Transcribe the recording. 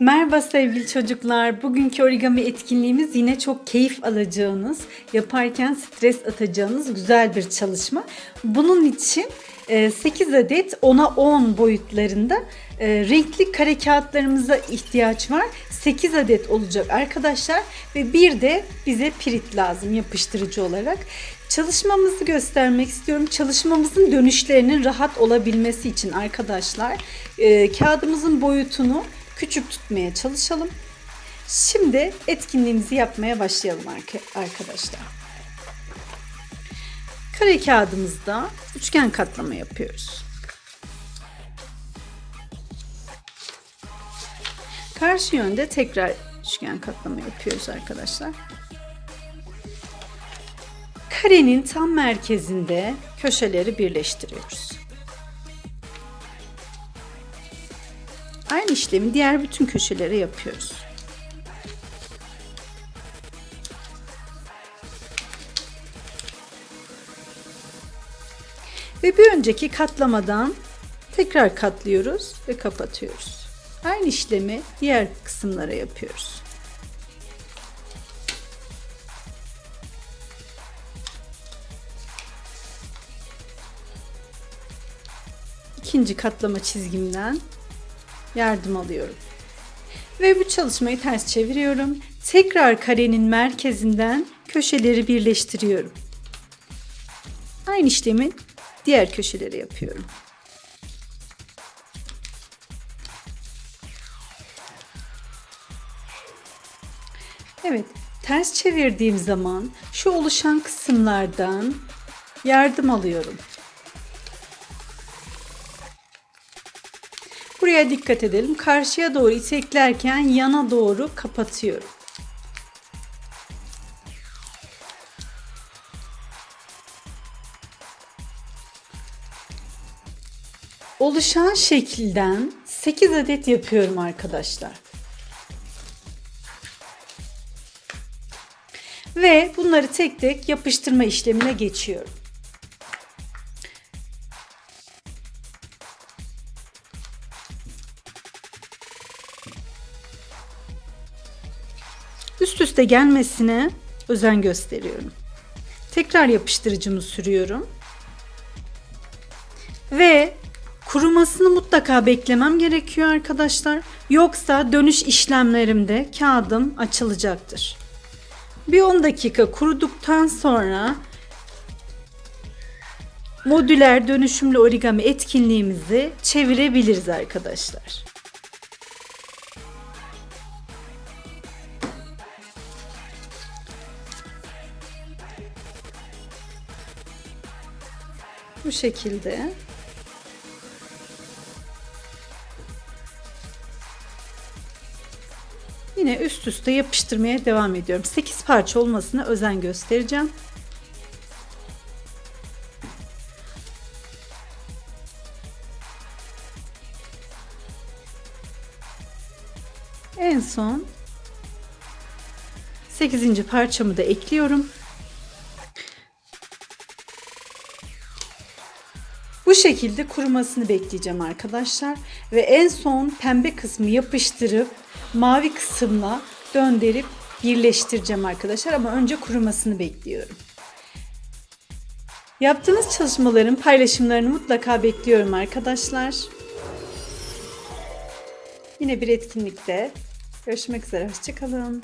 Merhaba sevgili çocuklar. Bugünkü origami etkinliğimiz yine çok keyif alacağınız, yaparken stres atacağınız güzel bir çalışma. Bunun için e, 8 adet 10'a 10 boyutlarında e, renkli kare kağıtlarımıza ihtiyaç var. 8 adet olacak arkadaşlar ve bir de bize pirit lazım yapıştırıcı olarak. Çalışmamızı göstermek istiyorum. Çalışmamızın dönüşlerinin rahat olabilmesi için arkadaşlar e, kağıdımızın boyutunu küçük tutmaya çalışalım. Şimdi etkinliğimizi yapmaya başlayalım arka- arkadaşlar. Kare kağıdımızda üçgen katlama yapıyoruz. Karşı yönde tekrar üçgen katlama yapıyoruz arkadaşlar. Karenin tam merkezinde köşeleri birleştiriyoruz. Aynı işlemi diğer bütün köşelere yapıyoruz. Ve bir önceki katlamadan tekrar katlıyoruz ve kapatıyoruz. Aynı işlemi diğer kısımlara yapıyoruz. İkinci katlama çizgimden yardım alıyorum. Ve bu çalışmayı ters çeviriyorum. Tekrar karenin merkezinden köşeleri birleştiriyorum. Aynı işlemi diğer köşelere yapıyorum. Evet, ters çevirdiğim zaman şu oluşan kısımlardan yardım alıyorum. Buraya dikkat edelim. Karşıya doğru iteklerken yana doğru kapatıyorum. Oluşan şekilden 8 adet yapıyorum arkadaşlar. Ve bunları tek tek yapıştırma işlemine geçiyorum. Üst üste gelmesine özen gösteriyorum. Tekrar yapıştırıcımı sürüyorum. Ve kurumasını mutlaka beklemem gerekiyor arkadaşlar. Yoksa dönüş işlemlerimde kağıdım açılacaktır. Bir 10 dakika kuruduktan sonra modüler dönüşümlü origami etkinliğimizi çevirebiliriz arkadaşlar. Bu şekilde. Yine üst üste yapıştırmaya devam ediyorum. 8 parça olmasına özen göstereceğim. En son 8. parçamı da ekliyorum. Şekilde kurumasını bekleyeceğim arkadaşlar. Ve en son pembe kısmı yapıştırıp mavi kısımla döndürüp birleştireceğim arkadaşlar. Ama önce kurumasını bekliyorum. Yaptığınız çalışmaların paylaşımlarını mutlaka bekliyorum arkadaşlar. Yine bir etkinlikte görüşmek üzere. Hoşçakalın.